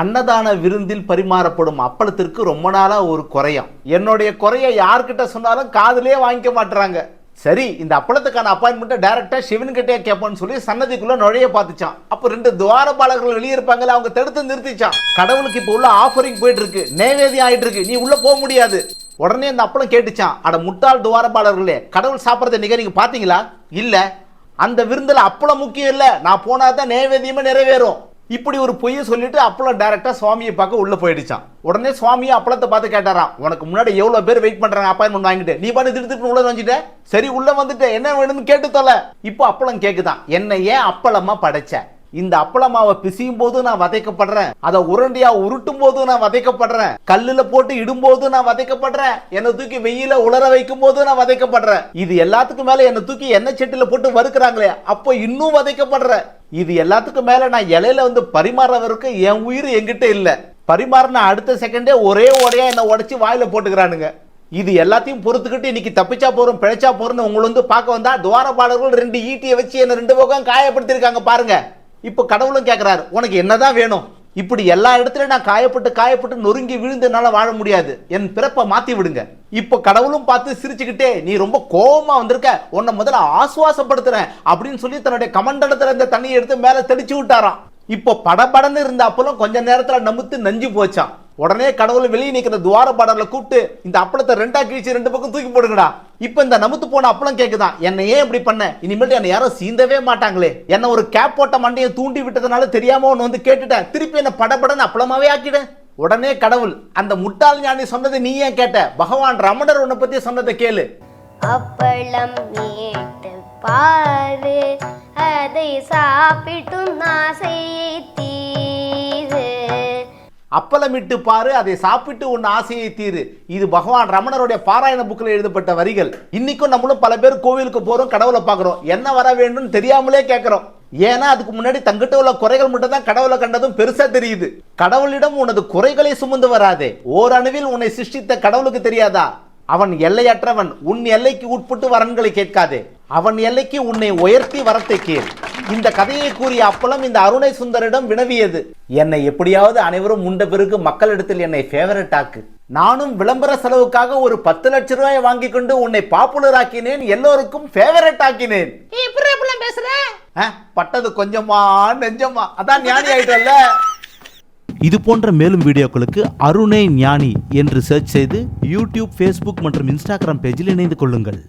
அன்னதான விருந்தில் பரிமாறப்படும் அப்பளத்திற்கு ரொம்ப நாளாக ஒரு குறையும். என்னுடைய குறைய யார்கிட்ட சொன்னாலும் காதலே வாங்கிக்க மாட்டுறாங்க சரி இந்த அப்பளத்துக்கான அப்பாயின்மெண்ட்டை டேரெக்டாக சிவன் கேட்போன்னு சொல்லி சன்னதிக்குள்ள நுழைய பார்த்துச்சான் அப்போ ரெண்டு துவாரபாலகர்கள் வெளியே இருப்பாங்கல்ல அவங்க தடுத்து நிறுத்திச்சான் கடவுளுக்கு இப்போ உள்ள ஆஃபரிங் போயிட்டு இருக்கு நேவேதியம் ஆயிட்டு இருக்கு நீ உள்ளே போக முடியாது. உடனே இந்த அப்பளம் கேட்டுச்சான் அட முட்டாள் துவாரபாலர்களே கடவுள் சாப்பிட்றத நிக நீங்கள் பார்த்தீங்களா? இல்லை அந்த விருந்தில் அப்பளம் முக்கியம் இல்லை. நான் போனால் தான் நேவேதியமே நிறைவேறும். இப்படி ஒரு பொய்யை சொல்லிட்டு அப்பளம் டேரெக்டாக சுவாமியை பார்க்க உள்ளே போயிடுச்சான் உடனே சுவாமியை அப்பளத்தை பார்த்து கேட்டாராம். உனக்கு முன்னாடி எவ்வளோ பேர் வெயிட் பண்ணுறாங்க அப்பாயின்மெண்ட் வாங்கிட்டு. நீ பாட்டு திருத்திட்டு உள்ளே வந்துட்ட சரி உள்ளே வந்துட்டேன் என்ன வேணும்னு கேட்டு தொலை. இப்போ அப்பளம் கேட்குதான் என்ன ஏன் அப்பளமாக படைச்ச? இந்த அப்பளமாவை பிசியும் போது நான் வதைக்கப்படுறேன். அதை உருண்டையா உருட்டும் போது நான் வதைக்கப்படுறேன். கல்லுல போட்டு இடும்போது நான் வதைக்கப்படுறேன். என்னை தூக்கி வெயில உலர வைக்கும் போது நான் வதைக்கப்படுறேன். இது எல்லாத்துக்கும் மேல என்னை தூக்கி எண்ணெய் செட்டில போட்டு வறுக்கிறாங்களே அப்போ இன்னும் வதைக்கப்படுறேன். இது எல்லாத்துக்கும் மேல நான் இலையில வந்து பரிமாறவருக்கு என் உயிர் என்கிட்ட இல்ல. பரிமாறின அடுத்த செகண்டே ஒரே ஓடையா என்னை உடச்சி வாயில போட்டுக்கிறானுங்க. இது எல்லாத்தையும் பொறுத்துக்கிட்டு இன்னைக்கு தப்பிச்சா போறோம் பிழைச்சா போறோம்னு உங்களை வந்து பார்க்க வந்தா துவாரபாளர்கள் ரெண்டு ஈட்டியை வச்சு என்ன ரெண்டு பக்கம் காயப்படுத்திருக்காங்க பாருங்க. இப்போ கடவுளும் கேட்குறாரு உனக்கு என்னதான் வேணும்? இப்படி எல்லா இடத்துலையும் நான் காயப்பட்டு காயப்பட்டு நொறுங்கி விழுந்து என்னால் வாழ முடியாது. என் பிறப்பை மாத்தி விடுங்க. இப்போ கடவுளும் பார்த்து சிரிச்சுக்கிட்டே நீ ரொம்ப கோவமா வந்திருக்க. உன்னை முதல்ல ஆசுவாசப்படுத்துறேன். அப்படின்னு சொல்லி தன்னுடைய கமண்டலத்துல இருந்த தண்ணியை எடுத்து மேல தெளிச்சு விட்டாராம். இப்போ படபடன்னு இருந்த அப்பளம் கொஞ்ச நேரத்துல நமுத்து நஞ்சு போச்சான் உடனே கடவுள் வெளியே நிற்கிற துவார பாடல கூப்பிட்டு இந்த அப்பளத்தை ரெண்டா கிழிச்சு ரெண்டு பக்கம் தூக்கி போடுங்கடா. இப்போ இந்த நமுத்து போன அப்பளம் கேக்குதான் என்ன ஏன் இப்படி பண்ண? இனிமேல் என்ன யாரும் சீந்தவே மாட்டாங்களே. என்ன ஒரு கேப் போட்ட மண்டையை தூண்டி விட்டதுனால தெரியாம ஒன்னு வந்து கேட்டுட்டேன். திருப்பி என்ன படபடன்னு அப்பளமாவே ஆக்கிடு. உடனே கடவுள் அந்த முட்டாள் ஞானி சொன்னதை நீ ஏன் கேட்ட? பகவான் ரமணர் உன்னை பத்தி சொன்னதை கேளு. அப்பளம் மீட்டு பாரு. அதை சாப்பிட்டும் ஆசையை அப்பளமிட்டு பாரு அதை சாப்பிட்டு உன் ஆசையை தீரு. இது பகவான் ரமணருடைய பாராயண புக்கில் எழுதப்பட்ட வரிகள். இன்னைக்கும் நம்மளும் பல பேர் கோவிலுக்கு போறோம் கடவுளை பார்க்குறோம். என்ன வர வேண்டும்னு தெரியாமலே கேட்குறோம். ஏன்னா அதுக்கு முன்னாடி தங்கிட்ட உள்ள குறைகள் மட்டும் தான் கடவுளை கண்டதும் பெருசா தெரியுது. கடவுளிடம் உனது குறைகளை சுமந்து வராதே. ஓரணுவில் உன்னை சிருஷ்டித்த கடவுளுக்கு தெரியாதா? அவன் எல்லையற்றவன். உன் எல்லைக்கு உட்பட்டு வரன்களை கேட்காதே. அவன் எல்லைக்கு உன்னை உயர்த்தி வரத்தை கேள். இந்த கதையை கூறிய அப்பளம் இந்த அருணை சுந்தரிடம் வினவியது. என்னை எப்படியாவது அனைவரும் உண்ட பிறகு மக்களிடத்தில் என்னை ஃபேவரட் ஆக்கு. நானும் விளம்பர செலவுக்காக ஒரு பத்து லட்சம் ரூபாயை வாங்கி கொண்டு உன்னை பாப்புலர் ஆக்கினேன். எல்லோருக்கும் ஃபேவரட் ஆக்கினேன். பட்டது கொஞ்சமா நெஞ்சமா. அதான் ஞானி ஆயிட்டல்ல. இது போன்ற மேலும் வீடியோக்களுக்கு அருணை ஞானி என்று சர்ச் செய்து யூடியூப் ஃபேஸ்புக் மற்றும் இன்ஸ்டாகிராம் பேஜில் இணைந்து கொள்ளுங்கள்.